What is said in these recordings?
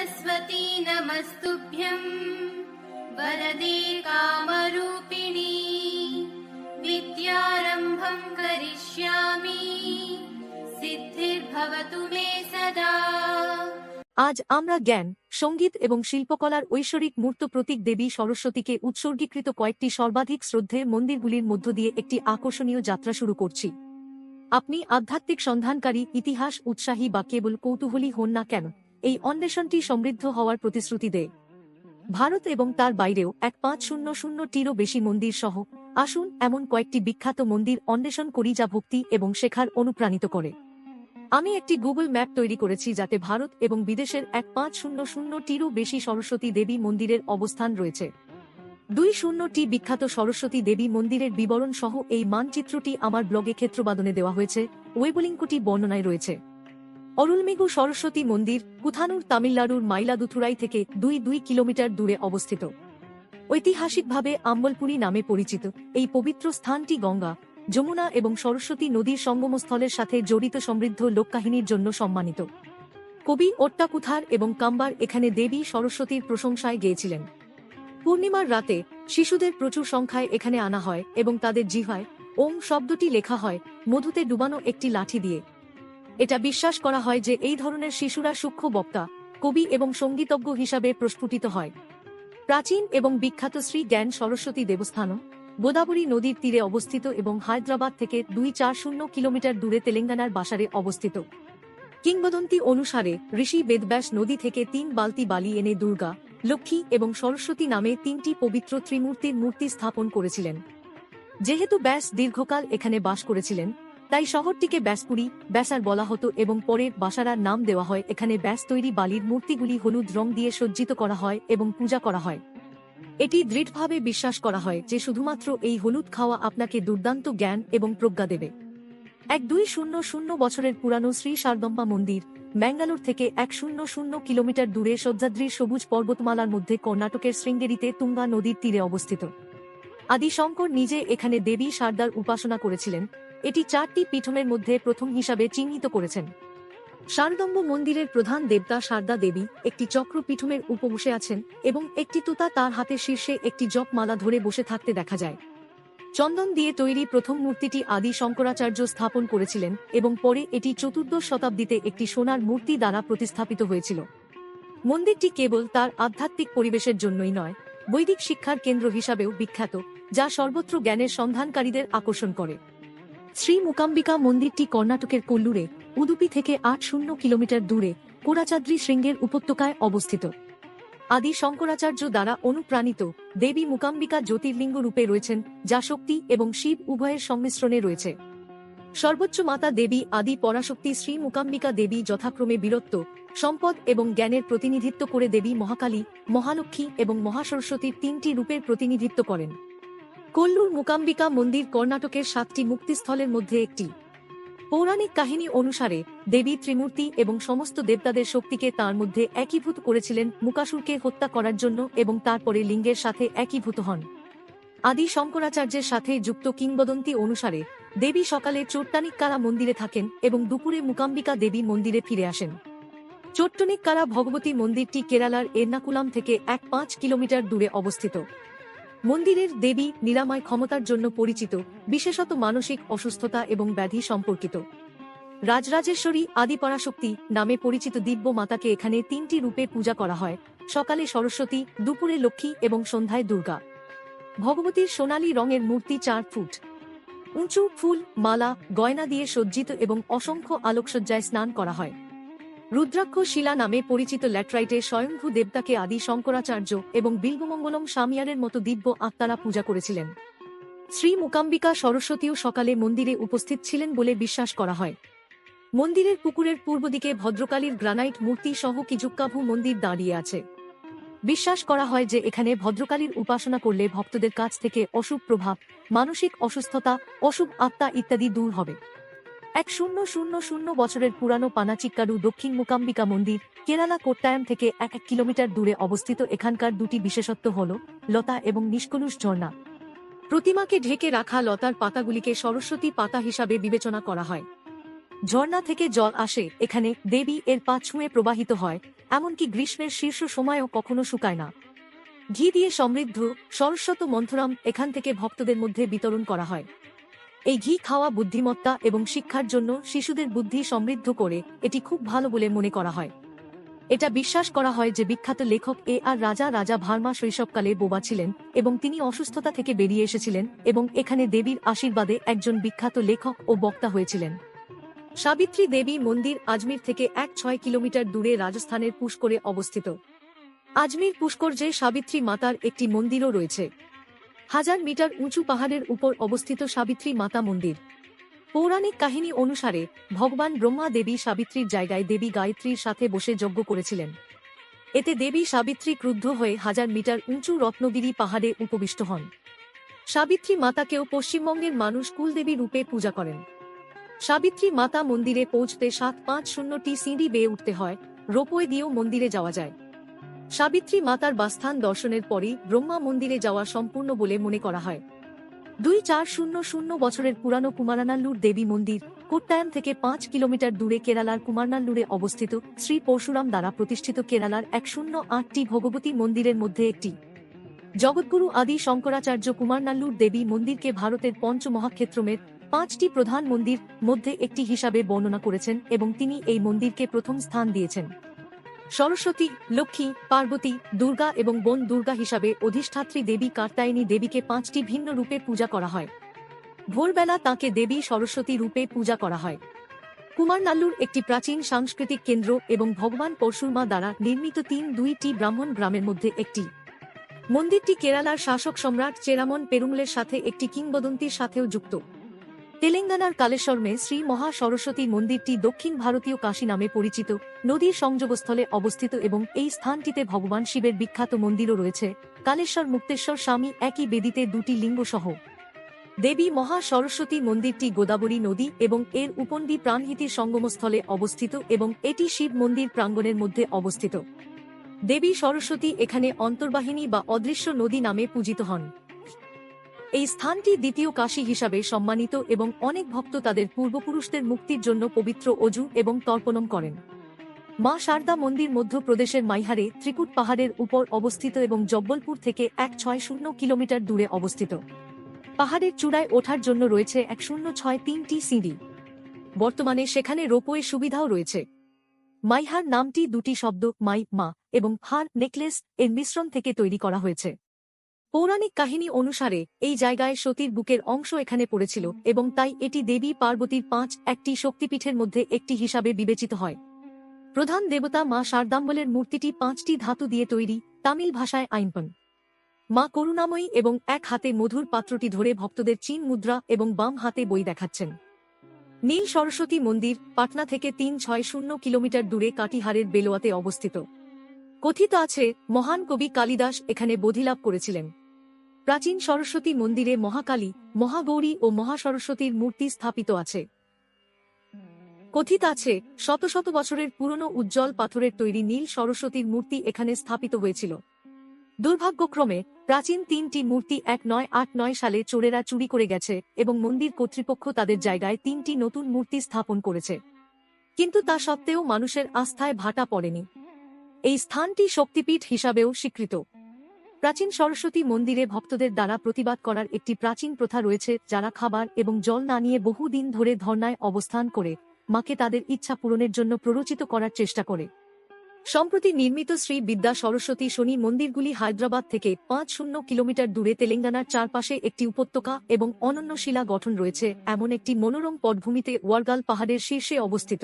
सरस्वती नमस्तुभ्यम् वरदे कामरूपिणी विद्यारम्भम् करिष्यामि सिद्धिर्भवतु मे सदा আজ আমরা জ্ঞান সঙ্গীত এবং শিল্পকলার ঐশ্বরিক মূর্ত প্রতীক দেবী সরস্বতীকে উৎসর্গীকৃত কয়েকটি সর্বাধিক শ্রদ্ধেয় মন্দিরগুলির মধ্য দিয়ে একটি আকর্ষণীয় যাত্রা শুরু করছি আপনি আধ্যাত্মিক সন্ধানকারী ইতিহাস উৎসাহী বা কেবল কৌতূহলী হন না কেন এই অন্বেষণটি সমৃদ্ধ হওয়ার প্রতিশ্রুতি দেয়। ভারত এবং তার বাইরেও এক পাঁচ শূন্য শূন্যটিরও বেশি মন্দির সহ, আসুন এমন কয়েকটি বিখ্যাত মন্দির অন্বেষণ করি যা ভক্তি এবং শেখার অনুপ্রাণিত করে। আমি একটি গুগল ম্যাপ তৈরি করেছি যাতে ভারত এবং বিদেশের এক পাঁচ শূন্য শূন্যটিরও বেশি সরস্বতী দেবী মন্দিরের অবস্থান রয়েছে। দুই শূন্যটি বিখ্যাত সরস্বতী দেবী মন্দিরের বিবরণ সহ এই মানচিত্রটি আমার ব্লগে ক্ষেত্রবাদনে দেওয়া হয়েছে। ওয়েবলিঙ্কটি বর্ণনায় রয়েছে। অরুলমেঘু সরস্বতী মন্দির কুথানুর তামিলনাড়ুর মাইলাদুথুরাই থেকে দুই দুই কিলোমিটার দূরে অবস্থিত। ঐতিহাসিকভাবে আম্বলপুরী নামে পরিচিত এই পবিত্র স্থানটি গঙ্গা, যমুনা এবং সরস্বতী নদীর সঙ্গমস্থলের সাথে জড়িত সমৃদ্ধ লোককাহিনীর জন্য সম্মানিত। কবি ওট্টাকুথার এবং কাম্বার এখানে দেবী সরস্বতীর প্রশংসায় গেয়েছিলেন। পূর্ণিমার রাতে শিশুদের প্রচুর সংখ্যায় এখানে আনা হয় এবং তাদের জিহায়, ওম শব্দটি লেখা হয়, মধুতে ডুবানো একটি লাঠি দিয়ে। এটা বিশ্বাস করা হয় যে এই ধরনের শিশুরা সূক্ষ্ম বক্তা, কবি এবং সঙ্গীতজ্ঞ হিসাবে প্রস্ফুটিত হয়। প্রাচীন এবং বিখ্যাত শ্রী জ্ঞান সরস্বতী দেবস্থানও গোদাবরী নদীর তীরে অবস্থিত এবং হায়দ্রাবাদ থেকে দুই চার শূন্য কিলোমিটার দূরে তেলেঙ্গানার বাসারে অবস্থিত। কিংবদন্তি অনুসারে, ঋষি বেদব্যাস নদী থেকে তিন বালতি বালি এনে দুর্গা, লক্ষ্মী এবং সরস্বতী নামে তিনটি পবিত্র ত্রিমূর্তির মূর্তি স্থাপন করেছিলেন। যেহেতু ব্যাস দীর্ঘকাল এখানে বাস করেছিলেন তাই শহরটিকে ব্যাসপুরী ব্যাসার বলা হতো এবং পরে বাসারার নাম দেওয়া হয়। এখানে ব্যাস তৈরি বালির মূর্তিগুলি হলুদ রং দিয়ে সজ্জিত করা হয় এবং পূজা করা হয়। এটি দৃঢ়ভাবে বিশ্বাস করা হয় যে শুধুমাত্র এই হলুদ খাওয়া আপনাকে দুর্দান্ত জ্ঞান এবং প্রজ্ঞা দেবে। এক দুই শূন্য শূন্য বছরের পুরানো শ্রী শারদম্বা মন্দির ম্যাঙ্গালোর থেকে এক শূন্য শূন্য কিলোমিটার দূরে সহ্যাদ্রির সবুজ পর্বতমালার মধ্যে কর্ণাটকের শৃঙ্গেরিতে তুঙ্গা নদীর তীরে অবস্থিত। আদি শঙ্কর নিজে এখানে দেবী সারদার উপাসনা করেছিলেন। এটি চারটি পীঠমের মধ্যে প্রথম হিসাবে চিহ্নিত করেছেন। শারদম্ব মন্দিরের প্রধান দেবতা শারদা দেবী একটি চক্র পীঠমের উপবসে আছেন এবং একটি তুতা তার হাতের শীর্ষে একটি জপমালা ধরে বসে থাকতে দেখা যায়। চন্দন দিয়ে তৈরি প্রথম মূর্তিটি আদি শঙ্করাচার্য স্থাপন করেছিলেন এবং পরে এটি চতুর্দশ শতাব্দীতে একটি সোনার মূর্তি দ্বারা প্রতিস্থাপিত হয়েছিল। মন্দিরটি কেবল তার আধ্যাত্মিক পরিবেশের জন্যই নয়, বৈদিক শিক্ষার কেন্দ্র হিসাবেও বিখ্যাত, যা সর্বত্র জ্ঞানের সন্ধানকারীদের আকর্ষণ করে। শ্রী মুকাম্বিকা মন্দিরটি কর্ণাটকের কল্লুরে, উদুপি থেকে আট শূন্য কিলোমিটার দূরে, কোরাচাদ্রি শৃঙ্গের উপত্যকায় অবস্থিত। আদি শঙ্করাচার্য দ্বারা অনুপ্রাণিত, দেবী মুকাম্বিকা জ্যোতির্লিঙ্গ রূপে রয়েছেন, যা শক্তি এবং শিব উভয়ের সংমিশ্রণে রয়েছে। সর্বোচ্চ মাতা দেবী আদি পরাশক্তি শ্রী মুকাম্বিকা দেবী যথাক্রমে বীরত্ব, সম্পদ এবং জ্ঞানের প্রতিনিধিত্ব করে দেবী মহাকালী, মহালক্ষ্মী এবং মহাসরস্বতীর তিনটি রূপের প্রতিনিধিত্ব করেন। কোল্লুর মুকাম্বিকা মন্দির কর্ণাটকের সাতটি মুক্তিস্থলের মধ্যে একটি। পৌরাণিক কাহিনী অনুসারে, দেবী ত্রিমূর্তি এবং সমস্ত দেবতাদের শক্তিকে তার মধ্যে একীভূত করেছিলেন মুকাসুরকে হত্যা করার জন্য এবং তারপরে লিঙ্গের সাথে একীভূত হন। আদি শঙ্করাচার্যের সাথে যুক্ত কিংবদন্তি অনুসারে, দেবী সকালে চোট্টানিক্কারা মন্দিরে থাকেন এবং দুপুরে মুকাম্বিকা দেবী মন্দিরে ফিরে আসেন। চোট্টনিক্কারা ভগবতী মন্দিরটি কেরালার এর্নাকুলাম থেকে এক পাঁচ কিলোমিটার দূরে অবস্থিত। মন্দিরের দেবী নিরাময় ক্ষমতার জন্য পরিচিত, বিশেষত মানসিক অসুস্থতা এবং ব্যাধি সম্পর্কিত। রাজরাজেশ্বরী আদিপরাশক্তি নামে পরিচিত দিব্য মাতাকে এখানে তিনটি রূপে পূজা করা হয়, সকালে সরস্বতী, দুপুরে লক্ষ্মী এবং সন্ধ্যায় দুর্গা। ভগবতীর সোনালী রঙের মূর্তি চার ফুট। উঁচু ফুল, মালা, গয়না দিয়ে সজ্জিত এবং অসংখ্য আলোকসজ্জায় স্নান করা হয়। রুদ্রাক্ষ শিলা নামে পরিচিত ল্যাট্রাইটে স্বয়ংভূ দেবতাকে আদি শঙ্করাচার্য এবং বিল্বমঙ্গলম সামিয়ারের মতো দিব্য আত্মারা পূজা করেছিলেন। শ্রী মুকাম্বিকা সরস্বতীও সকালে মন্দিরে উপস্থিত ছিলেন বলে বিশ্বাস করা হয়। মন্দিরের পুকুরের পূর্ব দিকে ভদ্রকালীর গ্রানাইট মূর্তি সহ কিজুক্কাভু মন্দির দাঁড়িয়ে আছে। বিশ্বাস করা হয় যে এখানে ভদ্রকালীর উপাসনা করলে ভক্তদের কাছ থেকে অশুভ প্রভাব, মানসিক অসুস্থতা, অশুভ আত্মা ইত্যাদি দূর হবে। এক শূন্য শূন্য শূন্য বছরের পুরানো পানাচিক্কারু দক্ষিণ মুকাম্বিকা মন্দির, কেরালা কোট্টায়াম থেকে এক এক কিলোমিটার দূরে অবস্থিত এখানকার দুটি বিশেষত্ব হল, লতা এবং নিষ্কলুষ ঝর্ণা। প্রতিমাকে ঢেকে রাখা লতার পাতাগুলিকে সরস্বতী পাতা হিসাবে বিবেচনা করা হয়। ঝর্ণা থেকে জল আসে, এখানে দেবী এর পা ছুঁয়ে প্রবাহিত হয়, এমনকি গ্রীষ্মের শীর্ষ সময়ও কখনো শুকায় না। ঘি দিয়ে সমৃদ্ধ সরস্বত মন্থরাম এখান থেকে ভক্তদের মধ্যে বিতরণ করা হয়। এই ঘি খাওয়া বুদ্ধিমত্তা এবং শিক্ষার জন্য শিশুদের বুদ্ধি সমৃদ্ধ করে এটি খুব ভালো বলে মনে করা হয়। এটা বিশ্বাস করা হয় যে বিখ্যাত লেখক এ আর রাজা রাজা ভার্মা শৈশবকালে বোবা ছিলেন এবং তিনি অসুস্থতা থেকে বেরিয়ে এসেছিলেন এবং এখানে দেবীর আশীর্বাদে একজন বিখ্যাত লেখক ও বক্তা হয়েছিলেন। সাবিত্রী দেবী মন্দির আজমির থেকে এক ছয় কিলোমিটার দূরে রাজস্থানের পুষ্করে অবস্থিত। আজমির পুষ্কর যে সাবিত্রী মাতার একটি মন্দিরও রয়েছে। হাজার মিটার উঁচু পাহাড়ের উপর অবস্থিত সাবিত্রী মাতা মন্দির। পৌরাণিক কাহিনী অনুসারে, ভগবান ব্রহ্মা দেবী সাবিত্রীর জায়গায় দেবী গায়ত্রীর সাথে বসে যজ্ঞ করেছিলেন। এতে দেবী সাবিত্রী ক্রুদ্ধ হয়ে হাজার মিটার উঁচু রত্নগিরি পাহাড়ে উপবিষ্ট হন। সাবিত্রী মাতাকেও পশ্চিমবঙ্গের মানুষ কুলদেবী রূপে পূজা করেন। সাবিত্রী মাতা মন্দিরে পৌঁছতে সাত পাঁচ শূন্যটি সিঁড়ি বেয়ে উঠতে হয়, রোপওয়ে দিয়েও মন্দিরে যাওয়া যায়। সাবিত্রী মাতার বাস্থান দর্শনের পরই ব্রহ্মা মন্দিরে যাওয়া সম্পূর্ণ বলে মনে করা হয়। দুই চার শূন্য শূন্য বছরের পুরানো কুমারানাল্লুর দেবী মন্দির, কোট্টায়াম থেকে পাঁচ কিলোমিটার দূরে কেরালার কুমারনাল্লুরে অবস্থিত শ্রী পরশুরাম দ্বারা প্রতিষ্ঠিত কেরালার এক শূন্য আটটি ভগবতী মন্দিরের মধ্যে একটি। জগৎগুরু আদি শঙ্করাচার্য কুমারনাল্লুর দেবী মন্দিরকে ভারতের পঞ্চ মহাক্ষেত্রমের পাঁচটি প্রধান মন্দির মধ্যে একটি হিসাবে বর্ণনা করেছেন এবং তিনি এই মন্দিরকে প্রথম স্থান দিয়েছেন। সরস্বতী, লক্ষ্মী, পার্বতী, দুর্গা এবং বন দুর্গা হিসাবে অধিষ্ঠাত্রী দেবী কার্তায়নী দেবীকে পাঁচটি ভিন্ন রূপে পূজা করা হয়। ভোরবেলা তাঁকে দেবী সরস্বতী রূপে পূজা করা হয়। কুমারনাল্লুর একটি প্রাচীন সাংস্কৃতিক কেন্দ্র এবং ভগবান পরশুরমা দ্বারা নির্মিত তিন দুইটি ব্রাহ্মণ গ্রামের মধ্যে একটি। মন্দিরটি কেরালার শাসক সম্রাট চেরামন পেরুমলের সাথে একটি কিংবদন্তির সাথেও যুক্ত। তেলেঙ্গানার কালেশ্বরমে শ্রী মহা সরস্বতী মন্দিরটি দক্ষিণ ভারতীয় কাশী নামে পরিচিত। নদীর সংযোগস্থলে অবস্থিত এবং এই স্থানটিতে ভগবান শিবের বিখ্যাত মন্দিরও রয়েছে। কালেশ্বর মুক্তেশ্বর স্বামী একই বেদিতে দুটি লিঙ্গ সহ দেবী মহা সরস্বতী মন্দিরটি গোদাবরী নদী এবং এর উপনদী প্রাণহিতির সঙ্গমস্থলে অবস্থিত এবং এটি শিব মন্দির প্রাঙ্গণের মধ্যে অবস্থিত। দেবী সরস্বতী এখানে অন্তর্বাহিনী বা অদৃশ্য নদী নামে পূজিত হন। এই স্থানটি দ্বিতীয় কাশী হিসাবে সম্মানিত এবং অনেক ভক্ত তাদের পূর্বপুরুষদের মুক্তির জন্য পবিত্র অজু এবং তর্পণম করেন। মা শারদা মন্দির মধ্যপ্রদেশের মাইহারে ত্রিকুট পাহাড়ের উপর অবস্থিত এবং জব্বলপুর থেকে এক ছয় শূন্য কিলোমিটার দূরে অবস্থিত। পাহাড়ের চূড়ায় ওঠার জন্য রয়েছে এক শূন্য ছয় তিনটি সিঁড়ি। বর্তমানে সেখানে রোপওয়ে সুবিধাও রয়েছে। মাইহার নামটি দুটি শব্দ মাই মা এবং হার নেকলেস এর মিশ্রণ থেকে তৈরি করা হয়েছে। পৌরাণিক কাহিনী অনুসারে, এই জায়গায় সতীর বুকের অংশ এখানে পড়েছিল এবং তাই এটি দেবী পার্বতীর পাঁচ একটি শক্তিপীঠের মধ্যে একটি হিসাবে বিবেচিত হয়। প্রধান দেবতা মা শারদাম্বলের মূর্তিটি পাঁচটি ধাতু দিয়ে তৈরি, তামিল ভাষায় আইনপন। মা করুণাময়ী এবং এক হাতে মধুর পাত্রটি ধরে ভক্তদের চীন মুদ্রা এবং বাম হাতে বই দেখাচ্ছেন। নীল সরস্বতী মন্দির, পাটনা থেকে তিন ছয় শূন্য কিলোমিটার দূরে কাটিহারের বেলোয়াতে অবস্থিত। কথিত আছে, মহান কবি কালিদাস এখানে বোধিলাভ করেছিলেন। প্রাচীন সরস্বতী মন্দিরে মহাকালী, মহাগৌরী ও মহাসরস্বতীর মূর্তি স্থাপিত আছে। কথিত আছে, শত শত বছরের পুরনো উজ্জ্বল পাথরের তৈরি নীল সরস্বতীর মূর্তি এখানে স্থাপিত হয়েছিল। দুর্ভাগ্যক্রমে, প্রাচীন তিনটি মূর্তি এক নয় আট নয় সালে চোরেরা চুরি করে গেছে এবং মন্দির কর্তৃপক্ষ তাদের জায়গায় তিনটি নতুন মূর্তি স্থাপন করেছে। কিন্তু তা সত্ত্বেও মানুষের আস্থায় ভাটা পড়েনি। এই স্থানটি শক্তিপীঠ হিসাবেও স্বীকৃত। প্রাচীন সরস্বতী মন্দিরে ভক্তদের দ্বারা প্রতিবাদ করার একটি প্রাচীন প্রথা রয়েছে, যারা খাবার এবং জল না নিয়ে বহুদিন ধরে ধর্নায় অবস্থান করে, মাকে তাদের ইচ্ছা পূরণের জন্য প্ররোচিত করার চেষ্টা করে। সম্প্রতি নির্মিত শ্রী বিদ্যা সরস্বতী শনি মন্দিরগুলি হায়দ্রাবাদ থেকে পাঁচ শূন্য কিলোমিটার দূরে তেলেঙ্গানার চারপাশে একটি উপত্যকা এবং অনন্য শিলা গঠন রয়েছে, এমন একটি মনোরম পটভূমিতে ওয়ারগাল পাহাড়ের শীর্ষে অবস্থিত।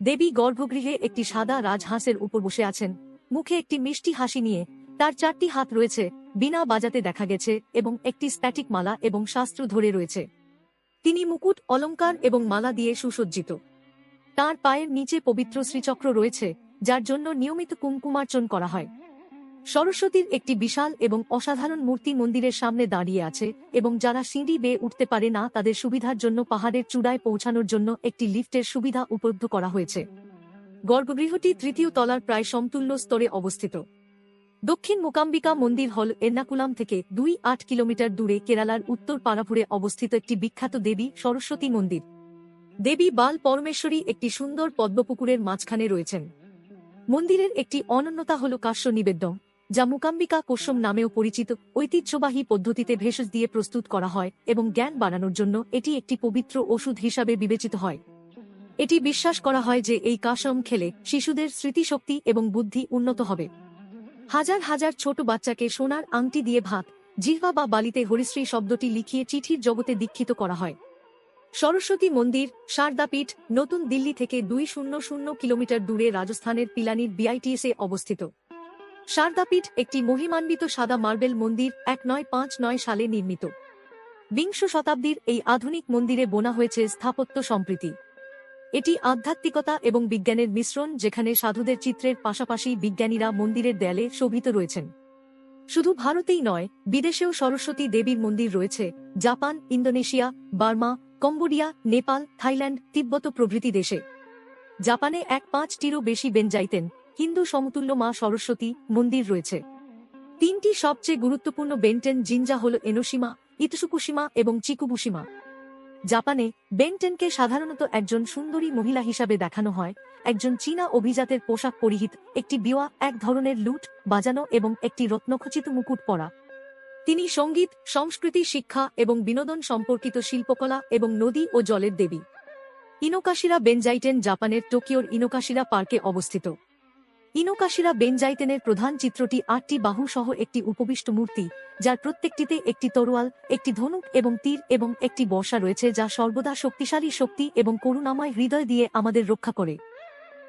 দেবী গর্ভগৃহে একটি সাদা রাজহাঁসের উপর বসে আছেন। মুখে একটি মিষ্টি হাসি নিয়ে তার চারটি হাত রয়েছে, বিনা বাজাতে দেখা গেছে, এবং একটি স্প্যাটিক মালা এবং শাস্ত্র ধরে রয়েছে। তিনি মুকুট অলঙ্কার এবং মালা দিয়ে সুসজ্জিত। তার পায়ের নিচে পবিত্র শ্রীচক্র রয়েছে, যার জন্য নিয়মিত কুমকুমার্চন করা হয়। সরস্বতীর একটি বিশাল এবং অসাধারণ মূর্তি মন্দিরের সামনে দাঁড়িয়ে আছে, এবং যারা সিঁড়ি বেয়ে উঠতে পারে না তাদের সুবিধার জন্য পাহাড়ের চূড়ায় পৌঁছানোর জন্য একটি লিফটের সুবিধা উপলব্ধ করা হয়েছে। গর্ভগৃহটি তৃতীয় তলার প্রায় সমতুল্য স্তরে অবস্থিত। দক্ষিণ মোকাম্বিকা মন্দির হল এর্নাকুলাম থেকে দুই আট কিলোমিটার দূরে কেরালার উত্তর পারাপুরে অবস্থিত একটি বিখ্যাত দেবী সরস্বতী মন্দির। দেবী বাল পরমেশ্বরী একটি সুন্দর পদ্মপুকুরের মাঝখানে রয়েছেন। মন্দিরের একটি অনন্যতা হল কাশ্য নিবেদ্যম যা মুকাম্বিকা কোশ্বম নামেও পরিচিত, ঐতিহ্যবাহী পদ্ধতিতে ভেষজ দিয়ে প্রস্তুত করা হয় এবং জ্ঞান বাড়ানোর জন্য এটি একটি পবিত্র ওষুধ হিসাবে বিবেচিত হয়। এটি বিশ্বাস করা হয় যে এই কাশম খেলে শিশুদের স্মৃতিশক্তি এবং বুদ্ধি উন্নত হবে। হাজার হাজার ছোট বাচ্চাকে সোনার আংটি দিয়ে ভাত, জিহ্বা বা বালিতে হরিশ্রী শব্দটি লিখিয়ে চিঠির জগতে দীক্ষিত করা হয়। সরস্বতী মন্দির শারদাপীঠ নতুন দিল্লি থেকে দুই শূন্য শূন্য কিলোমিটার দূরে রাজস্থানের পিলানির বিআইটিএসে অবস্থিত। শারদাপীঠ একটি মহিমান্বিত সাদা মার্বেল মন্দির এক নয় পাঁচ নয় সালে নির্মিত। বিংশ শতাব্দীর এই আধুনিক মন্দিরে বোনা হয়েছে স্থাপত্য সম্প্রীতি। এটি আধ্যাত্মিকতা এবং বিজ্ঞানের মিশ্রণ যেখানে সাধুদের চিত্রের পাশাপাশি বিজ্ঞানীরা মন্দিরের দেয়ালে শোভিত রয়েছেন। শুধু ভারতেই নয়, বিদেশেও সরস্বতী দেবীর মন্দির রয়েছে, Japan, Indonesia, Burma, Cambodia, Nepal, Thailand, Tibet প্রভৃতি দেশে। জাপানে এক পাঁচটিরও বেশি বেঞ্জাইতেন, হিন্দু সমতুল্য মা সরস্বতী মন্দির রয়েছে। তিনটি সবচেয়ে গুরুত্বপূর্ণ বেন্টেন জিনজা হল এনোসীমা ইতসুকুশিমা এবং চিকুবুশিমা। জাপানে বেনটেনকে সাধারণত একজন সুন্দরী মহিলা হিসাবে দেখানো হয়, একজন চীনা অভিজাতের পোশাক পরিহিত, একটি বিওয়া, এক ধরনের লুট, বাজানো এবং একটি রত্নখচিত মুকুট পরা। তিনি সংগীত, সংস্কৃতি, শিক্ষা এবং বিনোদন সম্পর্কিত শিল্পকলা এবং নদী ও জলের দেবী। ইনোকাশিরা বেনজাইটেন জাপানের টোকিওর ইনোকাশিরা পার্কে অবস্থিত। ইনোকাশিরা বেনজাইতেনের প্রধান চিত্রটি আটটি বাহু সহ একটি উপবিষ্ট মূর্তি, যার প্রত্যেকটিতে একটি তরোয়াল, একটি ধনুক এবং তীর এবং একটি বর্ষা রয়েছে যা সর্বদা শক্তিশালী শক্তি এবং করুণাময় হৃদয় দিয়ে আমাদের রক্ষা করে।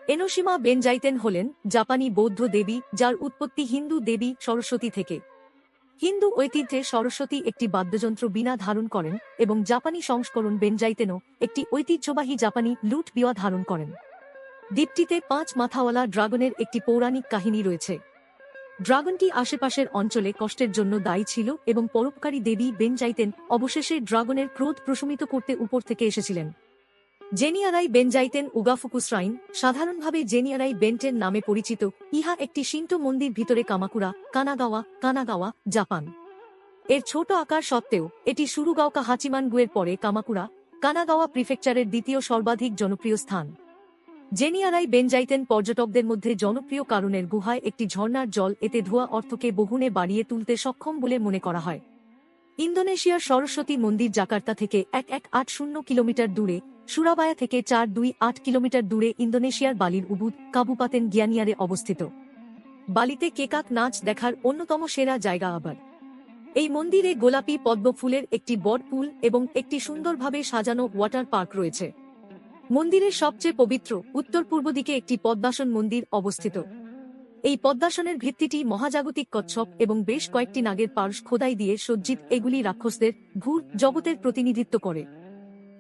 এনোসীমা বেনজাইতেন হলেন জাপানি বৌদ্ধ দেবী, যার উৎপত্তি হিন্দু দেবী সরস্বতী থেকে। হিন্দু ঐতিহ্যে সরস্বতী একটি বাদ্যযন্ত্র বিনা ধারণ করেন এবং জাপানি সংস্করণ বেনজাইতেনও একটি ঐতিহ্যবাহী জাপানি লুট বিয়া ধারণ করেন। দ্বীপটিতে পাঁচ মাথাওয়ালা ড্রাগনের একটি পৌরাণিক কাহিনী রয়েছে। ড্রাগনটি আশেপাশের অঞ্চলে কষ্টের জন্য দায়ী ছিল এবং পরোপকারী দেবী বেনজাইতেন অবশেষে ড্রাগনের ক্রোধ প্রশমিত করতে উপর থেকে এসেছিলেন। জেনিয়ারাই বেনজাইতেন উগাফুকুসরাইন, সাধারণভাবে জেনিয়ারাই বেন্টেন নামে পরিচিত, ইহা একটি শিন্টো মন্দির ভিতরে কামাকুরা কানাগাওয়া কানাগাওয়া, জাপান। এর ছোট আকার সত্ত্বেও, এটি সুরুগাওকা হাচিমানগুয়ের পরে কামাকুরা কানাগাওয়া প্রিফেকচারের দ্বিতীয় সর্বাধিক জনপ্রিয় স্থান। জেনিয়ারাই বেনজাইতেন পর্যটকদের মধ্যে জনপ্রিয় কারণের গুহায় একটি ঝর্ণার জল, এতে ধোয়া অর্থকে বহুনে বাড়িয়ে তুলতে সক্ষম বলে মনে করা হয়। ইন্দোনেশিয়ার সরস্বতী মন্দির জাকার্তা থেকে এক এক আট শূন্য কিলোমিটার দূরে, সুরাবায়া থেকে চার দুই আট কিলোমিটার দূরে ইন্দোনেশিয়ার বালির উবুদ কাবুপাতেন গিয়ানিয়ারে অবস্থিত। বালিতে কেকাক নাচ দেখার অন্যতম সেরা জায়গা আবার। এই মন্দিরে গোলাপি পদ্মফুলের একটি বড় পুল এবং একটি সুন্দরভাবে সাজানো ওয়াটার পার্ক রয়েছে। মন্দিরের সবচেয়ে পবিত্র উত্তর পূর্ব দিকে একটি পদ্মাসন মন্দির অবস্থিত। এই পদ্মাসনের ভিত্তিটি মহাজাগতিক কচ্ছপ এবং বেশ কয়েকটি নাগের পার্শ খোদাই দিয়ে সজ্জিত, এগুলি রাক্ষসদের ভূর জগতের প্রতিনিধিত্ব করে।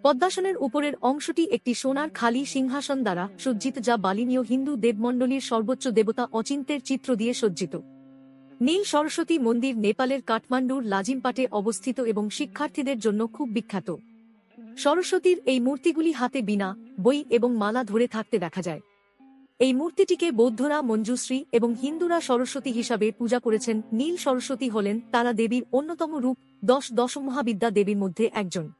পদ্মাসনের উপরের অংশটি একটি সোনার খালি সিংহাসন দ্বারা সজ্জিত যা বালিনীয় হিন্দু দেবমণ্ডলীর সর্বোচ্চ দেবতা অচিন্তের চিত্র দিয়ে সজ্জিত। নীল সরস্বতী মন্দির নেপালের কাঠমান্ডুর লাজিমপাটে অবস্থিত এবং শিক্ষার্থীদের জন্য খুব বিখ্যাত। সরস্বতীর এই মূর্তিগুলি হাতে বিনা, বই এবং মালা ধরে থাকতে দেখা যায়। এই মূর্তিটিকে বৌদ্ধরা মঞ্জুশ্রী এবং হিন্দুরা সরস্বতী হিসাবে পূজা করেছেন। নীল সরস্বতী হলেন তারা দেবীর অন্যতম রূপ, দশ দশমহাবিদ্যা দেবীর মধ্যে একজন।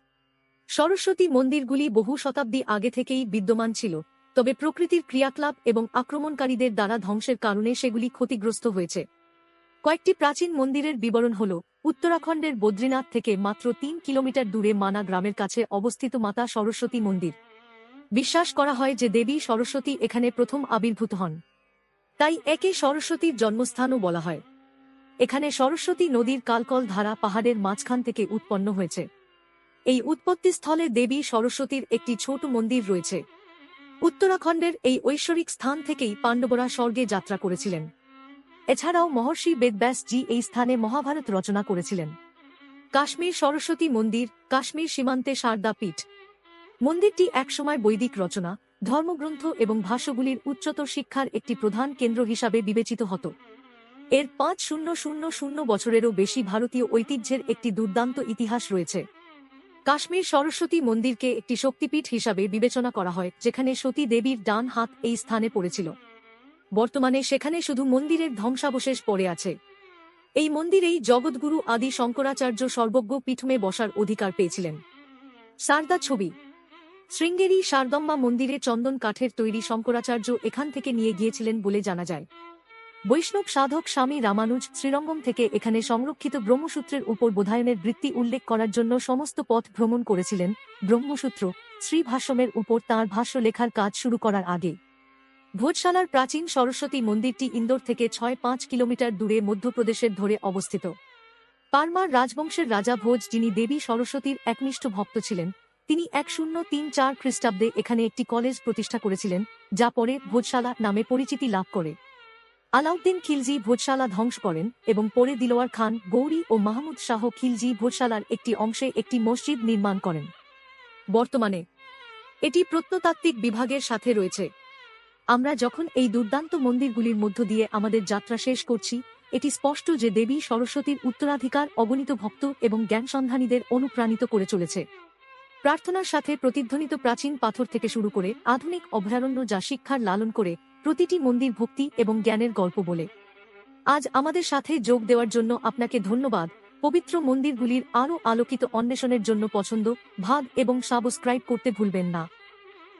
সরস্বতী মন্দিরগুলি বহু শতাব্দী আগে থেকেই বিদ্যমান ছিল, তবে প্রকৃতির ক্রিয়াকলাপ এবং আক্রমণকারীদের দ্বারা ধ্বংসের কারণে সেগুলি ক্ষতিগ্রস্ত হয়েছে। কয়েকটি প্রাচীন মন্দিরের বিবরণ হল, উত্তরাখণ্ডের বদ্রীনাথ থেকে মাত্র তিন কিলোমিটার দূরে মানা গ্রামের কাছে অবস্থিত মাতা সরস্বতী মন্দির। বিশ্বাস করা হয় যে দেবী সরস্বতী এখানে প্রথম আবির্ভূত হন। তাই একে সরস্বতীর জন্মস্থানও বলা হয়। এখানে সরস্বতী নদীর কালকল ধারা পাহাড়ের মাঝখান থেকে উৎপন্ন হয়েছে। এই উৎপত্তিস্থলে দেবী সরস্বতীর একটি ছোট মন্দির রয়েছে। উত্তরাখণ্ডের এই ঐশ্বরিক স্থান থেকেই পাণ্ডবরা স্বর্গে যাত্রা করেছিলেন। এছাড়াও মহর্ষি বেদব্যাস জি এই স্থানে মহাভারত রচনা করেছিলেন। কাশ্মীর সরস্বতী মন্দির, কাশ্মীর সীমান্তে শারদা পীঠ। মন্দিরটি একসময় বৈদিক রচনা, ধর্মগ্রন্থ এবং ভাষ্যগুলির উচ্চতর শিক্ষার একটি প্রধান কেন্দ্র হিসাবে বিবেচিত হতো। এর পাঁচ শূন্য শূন্য শূন্য বছরেরও বেশি ভারতীয় ঐতিহ্যের একটি দুর্দান্ত ইতিহাস রয়েছে। কাশ্মীর সরস্বতী মন্দিরকে একটি শক্তিপীঠ হিসাবে বিবেচনা করা হয়, যেখানে সতী দেবীর ডান হাত এই স্থানে পড়েছিল। বর্তমানে সেখানে শুধু মন্দিরের ধ্বংসাবশেষ পড়ে আছে। এই মন্দিরেই জগৎগুরু আদি শঙ্করাচার্য সর্বজ্ঞ পীঠমে বসার অধিকার পেয়েছিলেন। সারদা ছবি। শৃঙ্গেরি শারদম্মা মন্দিরে চন্দন কাঠের তৈরি শঙ্করাচার্য এখান থেকে নিয়ে গিয়েছিলেন বলে জানা যায়। বৈষ্ণব সাধক স্বামী রামানুজ শ্রীরঙ্গম থেকে এখানে সংরক্ষিত ব্রহ্মসূত্রের উপর বোধায়নের বৃত্তি উল্লেখ করার জন্য সমস্ত পথ ভ্রমণ করেছিলেন। ব্রহ্মসূত্র, শ্রীভাষ্যমের উপর তাঁর ভাষ্য লেখার কাজ শুরু করার আগে। ভোজশালার প্রাচীন সরস্বতী মন্দিরটি ইন্দোর থেকে ছয় পাঁচ কিলোমিটার দূরে মধ্যপ্রদেশের ধরে অবস্থিত। পারমার রাজবংশের রাজা ভোজ, যিনি দেবী সরস্বতীর একনিষ্ঠ ভক্ত ছিলেন, তিনি এক শূন্য তিন চার খ্রিস্টাব্দে এখানে একটি কলেজ প্রতিষ্ঠা করেছিলেন, যা পরে ভোজশালা নামে পরিচিতি লাভ করে। আলাউদ্দিন খিলজি ভোজশালা ধ্বংস করেন এবং পরে দিলোয়ার খান, গৌরী ও মাহমুদ শাহ খিলজি ভোজশালার একটি অংশে একটি মসজিদ নির্মাণ করেন। বর্তমানে এটি প্রত্নতাত্ত্বিক বিভাগের সাথে রয়েছে। আমরা যখন এই দুর্দান্ত মন্দিরগুলির মধ্য দিয়ে আমাদের যাত্রা শেষ করছি, এটি স্পষ্ট যে দেবী সরস্বতীর উত্তরাধিকার, অগণিত ভক্ত এবং জ্ঞানসন্ধানীদের অনুপ্রাণিত করে চলেছে। প্রার্থনার সাথে প্রতিধ্বনিত প্রাচীন পাথর থেকে শুরু করে আধুনিক অভয়ারণ্য যা শিক্ষার লালন করে, প্রতিটি মন্দির ভক্তি এবং জ্ঞানের গল্প বলে। আজ আমাদের সাথে যোগ দেওয়ার জন্য আপনাকে ধন্যবাদ। পবিত্র মন্দিরগুলির আরও আলোকিত অন্বেষণের জন্য পছন্দ, ভাগ এবং সাবস্ক্রাইব করতে ভুলবেন না।